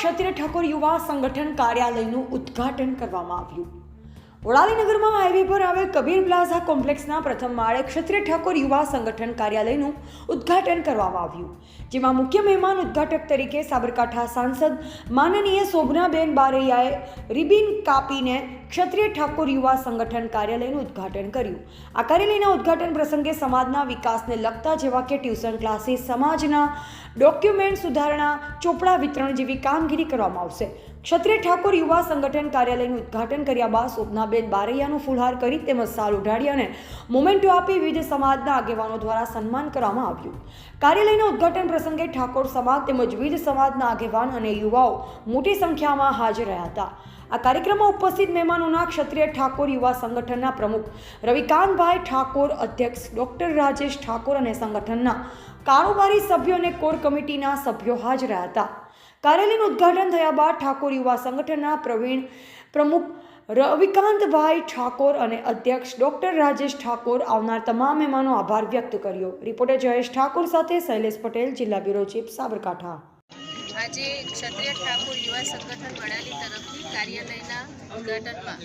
ક્ષત્રિય ઠાકોર યુવા સંગઠન કાર્યાલયનું ઉદ્ઘાટન કરવામાં આવ્યું. વડાલીનગરમાં હાઈવે પર આવેલ કબીર પ્લાઝા કોમ્પ્લેક્સના પ્રથમ માળે ક્ષત્રિય ઠાકોર યુવા સંગઠન કાર્યાલયનું ઉદ્ઘાટન કરવામાં આવ્યું, જેમાં મુખ્ય મહેમાન ઉદ્ઘાટક તરીકે સાબરકાંઠા સાંસદ માનનીય શોભનાબેન બારૈયાએ રિબિન કાપીને ક્ષત્રિય ઠાકોર યુવા સંગઠન કાર્યાલયનું ઉદ્ઘાટન કર્યું. આ કાર્યાલયના ઉદ્ઘાટન પ્રસંગે સમાજના વિકાસને લગતા જેવા કે ટ્યુશન ક્લાસીસ, સમાજના ડોક્યુમેન્ટ સુધારણા, ચોપડા વિતરણ જેવી કામગીરી કરવામાં આવશે. ક્ષત્રિય ઠાકોર યુવા સંગઠન કાર્યાલયનું ઉદ્ઘાટન કર્યા બાદ શોભનાબેન બારૈયાનું ફુલહાર કરી તેમજ સાલ ઉઢાડી અને મોમેન્ટો આપી વિવિધ સમાજના આગેવાનો દ્વારા સન્માન કરવામાં આવ્યું. કાર્યાલયના ઉદ્ઘાટન પ્રસંગે ઠાકોર સમાજ તેમજ વિવિધ સમાજના આગેવાન અને યુવાઓ મોટી સંખ્યામાં હાજર રહ્યા હતા. આ કાર્યક્રમમાં ઉપસ્થિત મહેમાનોના ક્ષત્રિય ઠાકોર યુવા સંગઠનના પ્રમુખ રવિકાંતભાઈ ઠાકોર, અધ્યક્ષ ડોક્ટર રાજેશ ઠાકોર અને સંગઠનના કારોબારી સભ્યો અને કોર કમિટીના સભ્યો હાજર રહ્યા હતા. કાર્યાલયનું ઉદ્ઘાટન થયા બાદ ઠાકોર યુવા સંગઠનના પ્રવીણ પ્રમુખ રવિકાંતભાઈ ઠાકોર અને અધ્યક્ષ ડોક્ટર રાજેશ ઠાકોર આવનાર તમામ મહેમાનો આભાર વ્યક્ત કર્યો. રિપોર્ટર જયેશ ઠાકોર સાથે શૈલેષ પટેલ, જિલ્લા બ્યુરો ચીફ સાબરકાંઠા. આજે ક્ષત્રિય ઠાકોર યુવા સંગઠન વડાલી તરફથી કાર્યાલયના ઉદ્ઘાટનમાં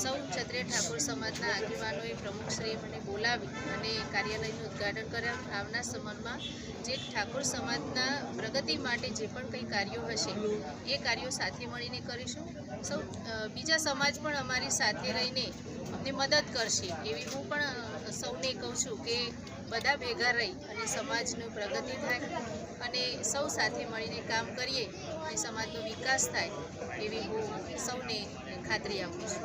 સૌ ક્ષત્રિય ઠાકોર સમાજના આગેવાનોએ પ્રમુખશ્રીએ મને બોલાવી અને કાર્યાલયનું ઉદ્ઘાટન કર્યા. આવના સમયમાં જે ઠાકોર સમાજના પ્રગતિ માટે જે પણ કંઈ કાર્યો હશે, એ કાર્યો સાથે મળીને કરીશું. સૌ બીજા સમાજ પણ અમારી સાથે રહીને અમને મદદ કરશે એવી હું પણ સૌને કહું છું કે બધા ભેગા રહી અને સમાજનું પ્રગતિ થાય અને સૌ સાથે મળીને કામ કરીએ અને સમાજનો વિકાસ થાય એવી હું સૌને ખાતરી આપું છું.